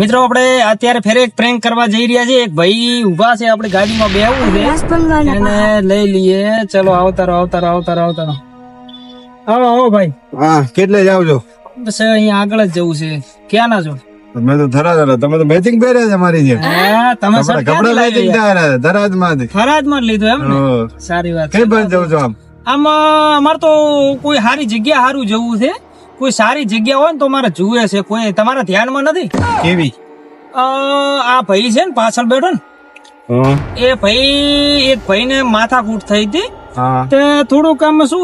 મિત્રો આપણે અત્યારે ફેર એક પ્રેન્ક કરવા જઈ રહ્યા છીએ. એક ભાઈ ઊભા છે આપણે ગાડીમાં બેહવું છે. એને લઈ લઈએ. ચલો આવતારો આવતારો આવતારો આવતારો. આવો આવો ભાઈ. હા કેટલે જાવ છો બસ અહીંયા આગળ જ જવું છે. ક્યાં ના છો? તમે તો થરાદ. તમે તો મેચિંગ પહેર્યા છે મારી જેમ. તમે સર કપડા કપડા મેચિંગ થયા થરાદમાંથી ફરાદમાં જ લીધું એમ ને? સારી વાત કઈ બાજુ જવું છો આમ? આમ અમારે તો કોઈ સારી જગ્યા સારું જવું છે. કોઈ સારી જગ્યા હોય ને તો મારે જુએ છે. કોઈ તમારા ધ્યાનમાં નથી? કેવી? આ ભાઈ છે ને પાછળ બેઠો ને. એ ભાઈ એક ભાઈને માથાકૂટ થઈ હતી. તે થોડુંક આમ શું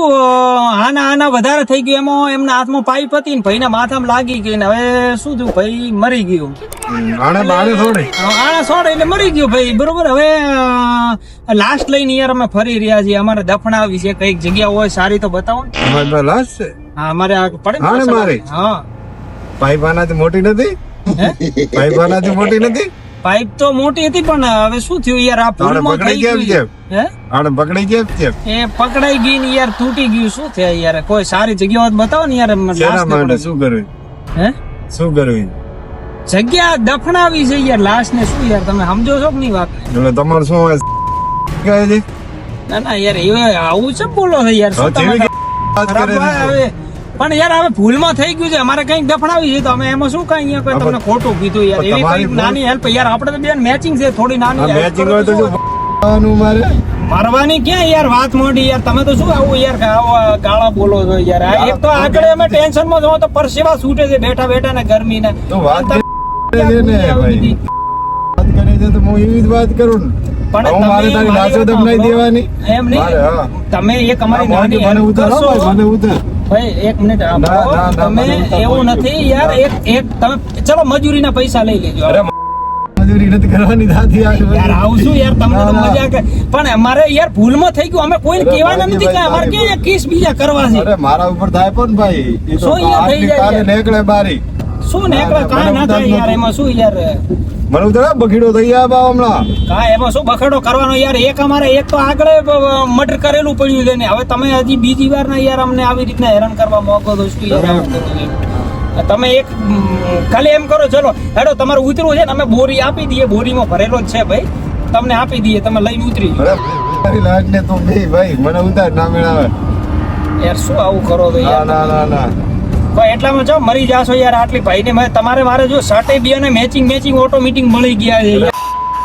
આના આના વધારે થઈ ગયું. એમાં એમના હાથમાં પાઇપ હતી ને ભાઈના માથામાં લાગી ગઈ ને હવે શું થયું ભાઈ મરી ગયું. થોડી. આણા સોડ એટલે મરી ગયું ભાઈ બરોબર? હવે લાસ્ટ લઈને યાર અમે ફરી રહ્યા છીએ. અમારે દફનાવી છે કંઈક જગ્યા હોય સારી તો બતાવો ને. તમારી છે. હા અમારે આ પડે આને હા પાઇપ આનાથી મોટી નથી? પાઇપ આનાથી મોટી નથી? પાઇપ તો મોટી હતી પણ હવે શું થયું? યાર આ પકડી થઈ ગયું હે? આને પકડાઈ ગયું છે. એ પકડાઈ ગઈ ને યાર તૂટી ગયું. શું થયા યાર? કોઈ સારી જગ્યા હોત બતાવો ને યાર મને શું કરવું હે? શું કરવું જગ્યા દફનાવી છે યાર લાશ ને શું યાર તમે સમજો છો કે નહીં વાત? એટલે તમારે શું હોય? કહે છે? ના ના યાર એ આવું છે બોલો છે યાર શું તમે વાત કરે છે. હવે પણ યાર હવે ભૂલમાં થઈ ગયું છે. અમારે કંઈક દફનાવી છે તો અમે એમાં શું કઈ અહીંયા કોઈ તમને ખોટું કીધું યાર? એવી તમારી કઈ નાની હેલ્પ યાર આપણે તો બેન મેચિંગ છે થોડી નાની મેચિંગ હોય તો મારે? મારવાની ક્યાં યાર વાત મોડી યાર. તમે તો શું આવું યાર ગાળા બોલો છો યાર? એક તો આગળ અમે ટેન્શનમાં જો તો પરસેવા છૂટે છે બેઠા બેઠા ને ગરમી ને તો વાત કરે છે વાત કરે છે તો હું એવી જ વાત કરું ને. પણ તમારે મારે તારી લાશો વાત દેવાની. એમ નહીં. તમે એક અમારી નાની મને ઉતારો મને ઉતાર. ભાઈ એક મિનિટ ના, ના, આપો ના, તમે એવું નથી યાર એક એક તમે ચલો મજૂરીના પૈસા લઈ લેજો. મજૂરી નથી કરવાની દાદી યાર આવું શું યાર તમને તો ના, ના. પણ અમારે યાર ભૂલમાં થઈ ગયું. અમે કોઈને અરે કહેવાના નથી કે અમારે ભાઈ, ક્યાં બીજા કરવા છે? અરે મારા ઉપર થાય પણ ભાઈ. એ તો કાલે નીકળે બારી. શું નેકળા કાંઈ ના થાય યાર એમાં શું યાર? મને ઉતરે બગીડો થઈ ગયા બા હમણાં. કા એમાં શું બખેડો કરવાનો યાર? એક અમારે એક તો આગળ મર્ડર કરેલું પડ્યું છે ને. હવે તમે હજી બીજી વાર ના યાર અમને આવી રીતના હેરાન કરવા મોકો દો શું યાર? તમે એક ખાલી એમ કરો ચલો. હેડો તમારું ઉતરવું છે ને અમે બોરી આપી દઈએ. બોરીમાં ભરેલો જ છે ભાઈ. તમને આપી દઈએ તમે લઈને ઉતરી જાઓ. મારી લાજ ને તો ભાઈ મને ઉતાર ના મેળાવે. યાર શું આવું કરો તો ના યાર? ના ના ના. એટલામાં જો મરી જાશો યાર આટલી ભાઈને ને તમારે મારે જો શર્ટે બી અને મેચિંગ મેચિંગ ઓટો મીટિંગ મળી ગયા છે યાર.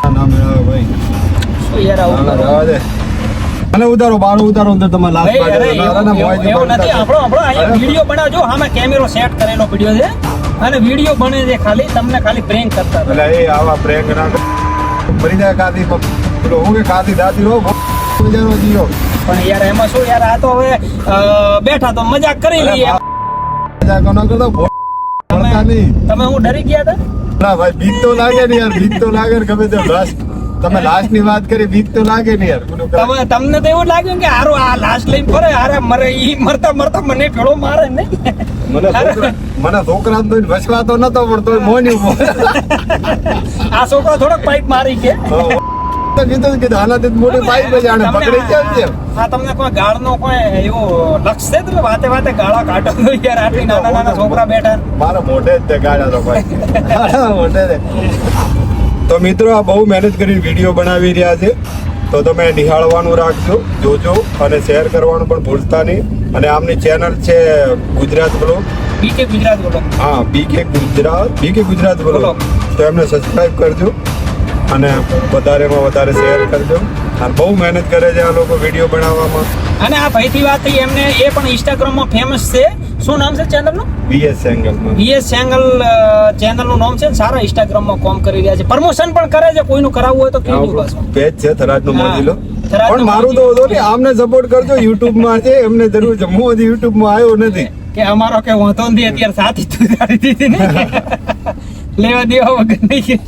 ના, ના મેળાવે ભાઈ શું યાર આવું ના, ના, કરો રહેવા દે. મને ઉતારો બાર ઉતારો અંદર તમારે લાસ્ટ પાડે. એવું-. નથી આપણો આપણો અહીંયા વિડિયો બનાવજો આમાં કેમેરો સેટ કરેલો વીડિયો છે અને વીડિયો બને છે ખાલી તમને ખાલી પ્રેન્ક કરતા. એટલે એ આવા પ્રેન્ક ના મરી જાય કાદી પેલો હું કે કાદી દાદી રહો બજારો જીઓ પણ યાર એમાં શું યાર આ તો હવે બેઠા તો મજાક કરી લઈએ મજાક ન તમે હું ડરી ગયા હતા? ના ભાઈ બીક તો લાગે ને યાર બીક તો લાગે ને ગમે તે લાશ તમે લાસ્ટની વાત કરી બીક તો લાગે ને યાર તમે તમને તો એવું લાગ્યું કે હારો આ લાસ્ટ લઈને ફરે હારે મરે ઈ મરતા મરતા મને ભેળો મારે ને? મને છોકરા મને છોકરા તો વસવાતો નતો પડતો મોની આ છોકરો થોડોક પાઇપ મારી કે. તો કીધું કે આનાથી મોટી પાઇપ જ આને પકડી કેમ છે આ તમને કોઈ ગાળનો કોઈ એવો લક્ષ છે તમે વાતે વાતે ગાળા કાઢો યાર આટલી નાના નાના છોકરા બેઠા. મારા મોઢે જ તે ગાળા તો ભાઈ મોઢે જ. તો મિત્રો આ બહુ મહેનત કરીને વીડિયો બનાવી રહ્યા છે. તો તમે નિહાળવાનું રાખજો જોજો અને શેર કરવાનું પણ ભૂલતા નહીં. અને આમની ચેનલ છે Gujarat blog. BK Gujarat blog. હા BK Gujarat BK Gujarat blog. તો એમને સબસ્ક્રાઇબ કરજો. અને વધારેમાં વધારે શેર કરજો. અને બહુ મહેનત કરે છે આ લોકો વીડિયો બનાવવામાં. અને આ ભાઈથી વાત થઈ એમને એ પણ ઇન્સ્ટાગ્રામમાં ફેમસ છે. શું નામ છે ચેનલનું વીએસ સેંગલ વીએસ ચેનલ ચેનલનું નામ છે સારા સારા ઇન્સ્ટાગ્રામમાં કોમ કરી રહ્યા છે. પ્રમોશન પણ કરે છે કોઈનું કરાવવું હોય તો કેવું પેજ છે થરાદનું હા, મોજીલો. પણ મારું તો. હતો ને આમને સપોર્ટ કરજો યુટ્યુબમાં છે એમને જરૂર છે. હું હજી યુટ્યુબમાં આવ્યો નથી. કે અમારો કે વાંધો નથી અત્યારે સાથી તું દીધી ને. લેવા દેવા વગર નહીં.